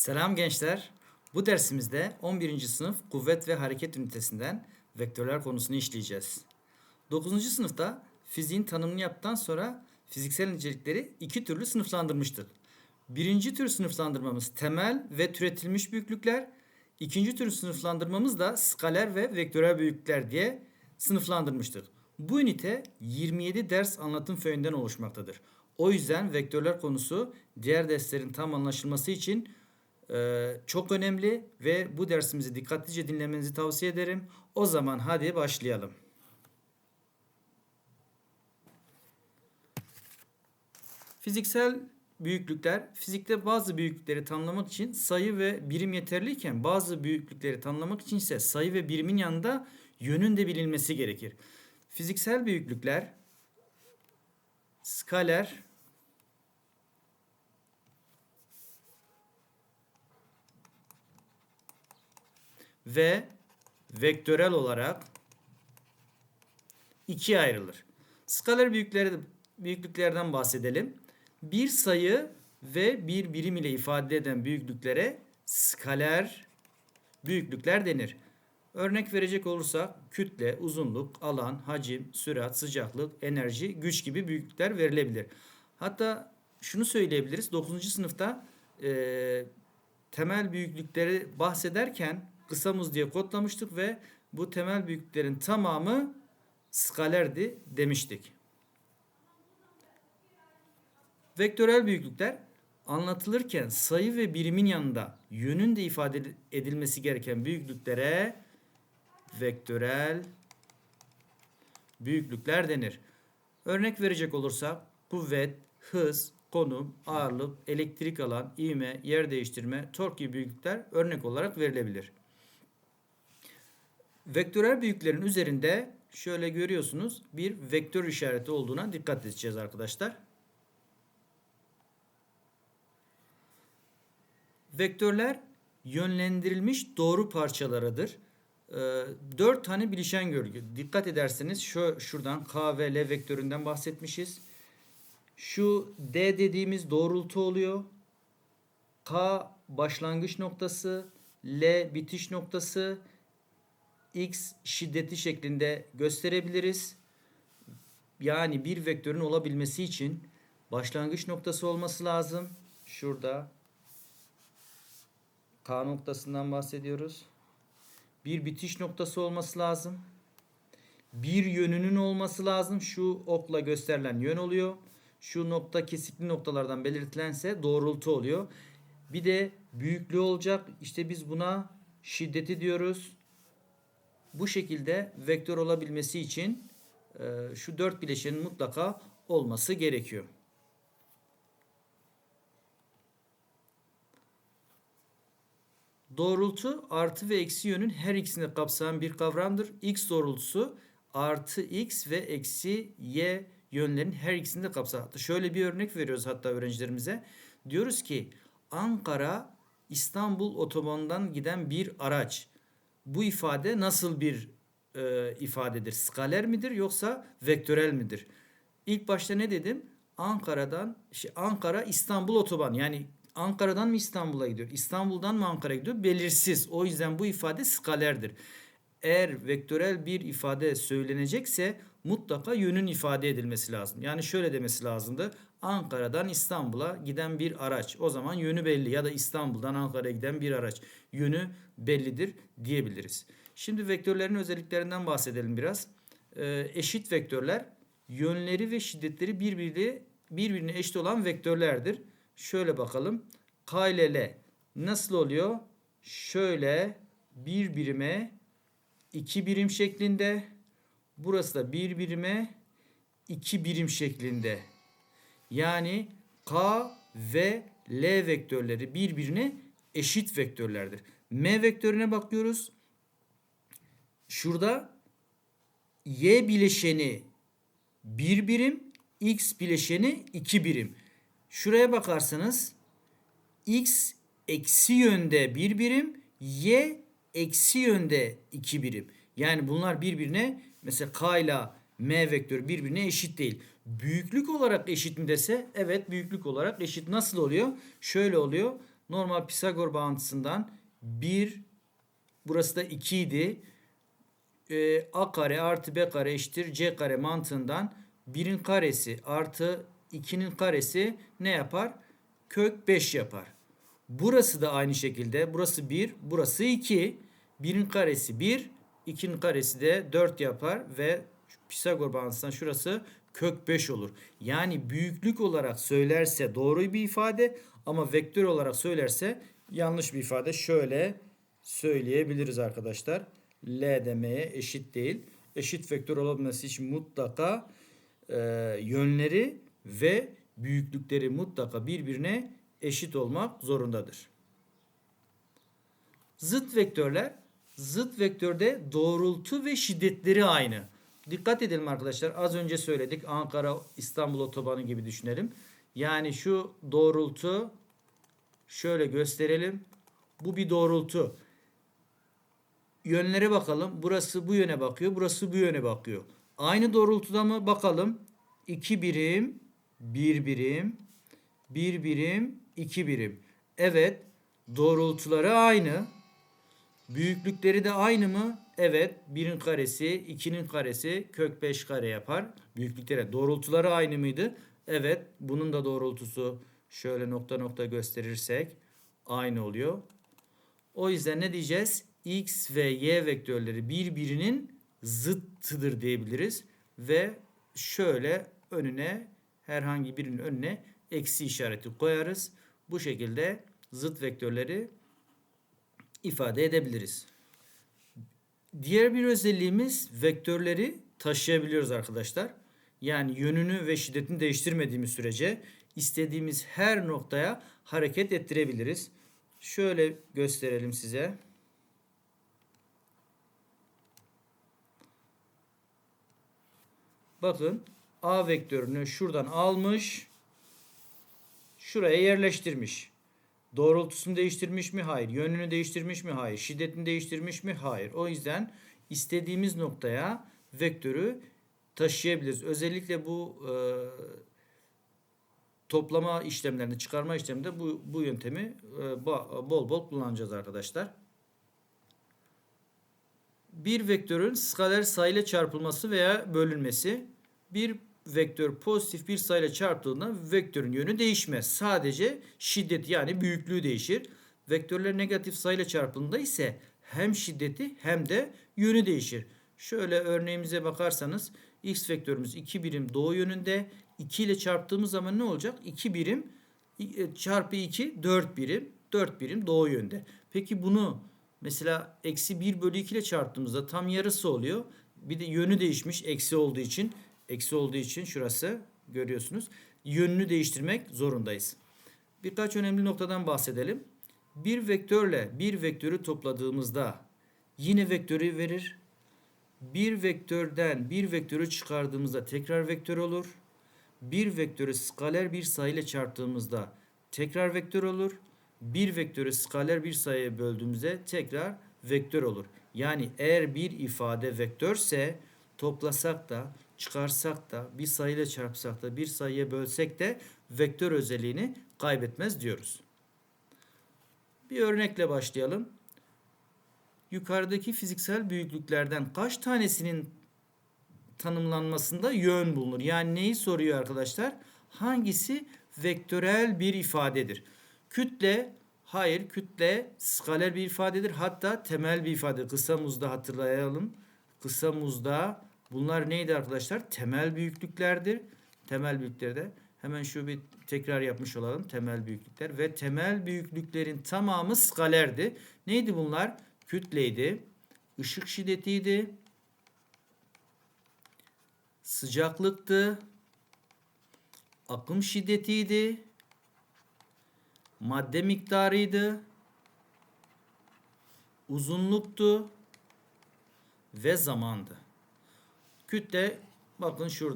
Selam gençler. Bu dersimizde 11. sınıf kuvvet ve hareket ünitesinden vektörler konusunu işleyeceğiz. 9. sınıfta fiziğin tanımını yaptıktan sonra fiziksel nicelikleri iki türlü sınıflandırmıştık. Birinci tür sınıflandırmamız temel ve türetilmiş büyüklükler. İkinci tür sınıflandırmamız da skaler ve vektörel büyüklükler diye sınıflandırmıştık. Bu ünite 27 ders anlatım föyünden oluşmaktadır. O yüzden vektörler konusu diğer derslerin tam anlaşılması için çok önemli ve bu dersimizi dikkatlice dinlemenizi tavsiye ederim. O zaman hadi başlayalım. Fiziksel büyüklükler, fizikte bazı büyüklükleri tanımlamak için sayı ve birim yeterliyken bazı büyüklükleri tanımlamak için ise sayı ve birimin yanında yönün de bilinmesi gerekir. Fiziksel büyüklükler skaler ve vektörel olarak ikiye ayrılır. Skaler büyükleri, büyüklüklerden bahsedelim. Bir sayı ve bir birim ile ifade eden büyüklüklere skaler büyüklükler denir. Örnek verecek olursak kütle, uzunluk, alan, hacim, sürat, sıcaklık, enerji, güç gibi büyüklükler verilebilir. Hatta şunu söyleyebiliriz. 9. sınıfta e, temel büyüklükleri bahsederken kısa muz diye kodlamıştık ve bu temel büyüklüklerin tamamı skalerdi demiştik. Vektörel büyüklükler anlatılırken sayı ve birimin yanında yönün de ifade edilmesi gereken büyüklüklere vektörel büyüklükler denir. Örnek verecek olursak kuvvet, hız, konum, ağırlık, elektrik alan, ivme, yer değiştirme, tork gibi büyüklükler örnek olarak verilebilir. Vektörel büyüklerin üzerinde şöyle görüyorsunuz bir vektör işareti olduğuna dikkat edeceğiz arkadaşlar. Vektörler yönlendirilmiş doğru parçalarıdır. Ee, 4 tane bileşen görgü. Dikkat ederseniz şu şuradan K ve L vektöründen bahsetmişiz. Şu D dediğimiz doğrultu oluyor. K başlangıç noktası, L bitiş noktası, X şiddeti şeklinde gösterebiliriz. Yani bir vektörün olabilmesi için başlangıç noktası olması lazım. Şurada K noktasından bahsediyoruz. Bir bitiş noktası olması lazım. Bir yönünün olması lazım. Şu okla gösterilen yön oluyor. Şu nokta kesikli noktalardan belirtilense doğrultu oluyor. Bir de büyüklüğü olacak. İşte biz buna şiddeti diyoruz. Bu şekilde vektör olabilmesi için e, şu dört bileşenin mutlaka olması gerekiyor. Doğrultu artı ve eksi yönün her ikisini kapsayan bir kavramdır. X doğrultusu artı x ve eksi y yönlerin her ikisini de kapsar. Şöyle bir örnek veriyoruz hatta öğrencilerimize. Diyoruz ki Ankara İstanbul otobanından giden bir araç. Bu ifade nasıl bir e, ifadedir? Skaler midir yoksa vektörel midir? İlk başta ne dedim? Ankara'dan şey, Ankara İstanbul otoban yani Ankara'dan mı İstanbul'a gidiyor? İstanbul'dan mı Ankara'ya gidiyor? Belirsiz. O yüzden bu ifade skalerdir. Eğer vektörel bir ifade söylenecekse mutlaka yönün ifade edilmesi lazım. Yani şöyle demesi lazımdı. Ankara'dan İstanbul'a giden bir araç. O zaman yönü belli ya da İstanbul'dan Ankara'ya giden bir araç. Yönü bellidir diyebiliriz. Şimdi vektörlerin özelliklerinden bahsedelim biraz. Ee, eşit vektörler yönleri ve şiddetleri birbiri, birbirine eşit olan vektörlerdir. Şöyle bakalım. K ile L nasıl oluyor? Şöyle bir birime iki birim şeklinde. Burası da bir birime iki birim şeklinde. Yani K ve L vektörleri birbirine eşit vektörlerdir. M vektörüne bakıyoruz. Şurada Y bileşeni bir birim, X bileşeni iki birim. Şuraya bakarsanız X eksi yönde bir birim, Y eksi yönde iki birim. Yani bunlar birbirine mesela K ile M vektörü birbirine eşit değil. Büyüklük olarak eşit mi dese evet büyüklük olarak eşit. Nasıl oluyor? Şöyle oluyor. Normal Pisagor bağıntısından 1 burası da 2 idi. Ee, A kare artı B kare eşittir C kare mantığından 1'in karesi artı 2'nin karesi ne yapar? Kök 5 yapar. Burası da aynı şekilde. Burası 1, burası 2. 1'in karesi 1, 2'nin karesi de 4 yapar ve Pisagor bağıntısından şurası kök 5 olur. Yani büyüklük olarak söylerse doğru bir ifade ama vektör olarak söylerse yanlış bir ifade. Şöyle söyleyebiliriz arkadaşlar. L demeye eşit değil. Eşit vektör olabilmesi için mutlaka e, yönleri ve büyüklükleri mutlaka birbirine eşit olmak zorundadır. Zıt vektörler zıt vektörde doğrultu ve şiddetleri aynı. Dikkat edelim arkadaşlar. Az önce söyledik. Ankara İstanbul otobanı gibi düşünelim. Yani şu doğrultu şöyle gösterelim. Bu bir doğrultu. Yönlere bakalım. Burası bu yöne bakıyor. Burası bu yöne bakıyor. Aynı doğrultuda mı? Bakalım. 2 birim, 1 birim, 1 birim, 2 birim. Evet. Doğrultuları aynı. Büyüklükleri de aynı mı? Evet. 1'in karesi, 2'nin karesi kök 5 kare yapar. Büyüklükleri, doğrultuları aynı mıydı? Evet. Bunun da doğrultusu şöyle nokta nokta gösterirsek aynı oluyor. O yüzden ne diyeceğiz? X ve Y vektörleri birbirinin zıttıdır diyebiliriz. Ve şöyle önüne herhangi birinin önüne eksi işareti koyarız. Bu şekilde zıt vektörleri ifade edebiliriz. Diğer bir özelliğimiz vektörleri taşıyabiliyoruz arkadaşlar. Yani yönünü ve şiddetini değiştirmediğimiz sürece istediğimiz her noktaya hareket ettirebiliriz. Şöyle gösterelim size. Bakın A vektörünü şuradan almış. Şuraya yerleştirmiş. Doğrultusunu değiştirmiş mi? Hayır. Yönünü değiştirmiş mi? Hayır. Şiddetini değiştirmiş mi? Hayır. O yüzden istediğimiz noktaya vektörü taşıyabiliriz. Özellikle bu e, toplama işlemlerinde, çıkarma işleminde bu, bu yöntemi e, bol bol kullanacağız arkadaşlar. Bir vektörün skaler sayıyla çarpılması veya bölünmesi. Bir vektör pozitif bir sayıyla çarptığında vektörün yönü değişmez. Sadece şiddeti yani büyüklüğü değişir. Vektörler negatif sayıyla çarpıldığında ise hem şiddeti hem de yönü değişir. Şöyle örneğimize bakarsanız x vektörümüz 2 birim doğu yönünde. 2 ile çarptığımız zaman ne olacak? 2 birim e, çarpı 2 4 birim. 4 birim doğu yönde. Peki bunu mesela eksi 1 bölü 2 ile çarptığımızda tam yarısı oluyor. Bir de yönü değişmiş eksi olduğu için. Eksi olduğu için şurası görüyorsunuz. Yönünü değiştirmek zorundayız. Birkaç önemli noktadan bahsedelim. Bir vektörle bir vektörü topladığımızda yine vektörü verir. Bir vektörden bir vektörü çıkardığımızda tekrar vektör olur. Bir vektörü skaler bir sayıyla çarptığımızda tekrar vektör olur. Bir vektörü skaler bir sayıya böldüğümüzde tekrar vektör olur. Yani eğer bir ifade vektörse toplasak da çıkarsak da bir sayıyla çarpsak da bir sayıya bölsek de vektör özelliğini kaybetmez diyoruz. Bir örnekle başlayalım. Yukarıdaki fiziksel büyüklüklerden kaç tanesinin tanımlanmasında yön bulunur? Yani neyi soruyor arkadaşlar? Hangisi vektörel bir ifadedir? Kütle, hayır kütle skaler bir ifadedir. Hatta temel bir ifade. Kısa muzda hatırlayalım. Kısa muzda bunlar neydi arkadaşlar? Temel büyüklüklerdir. Temel büyüklerde hemen şu bir tekrar yapmış olalım. Temel büyüklükler ve temel büyüklüklerin tamamı skalerdi. Neydi bunlar? Kütleydi, ışık şiddetiydi, sıcaklıktı, akım şiddetiydi, madde miktarıydı, uzunluktu ve zamandı. Kütle bakın şurada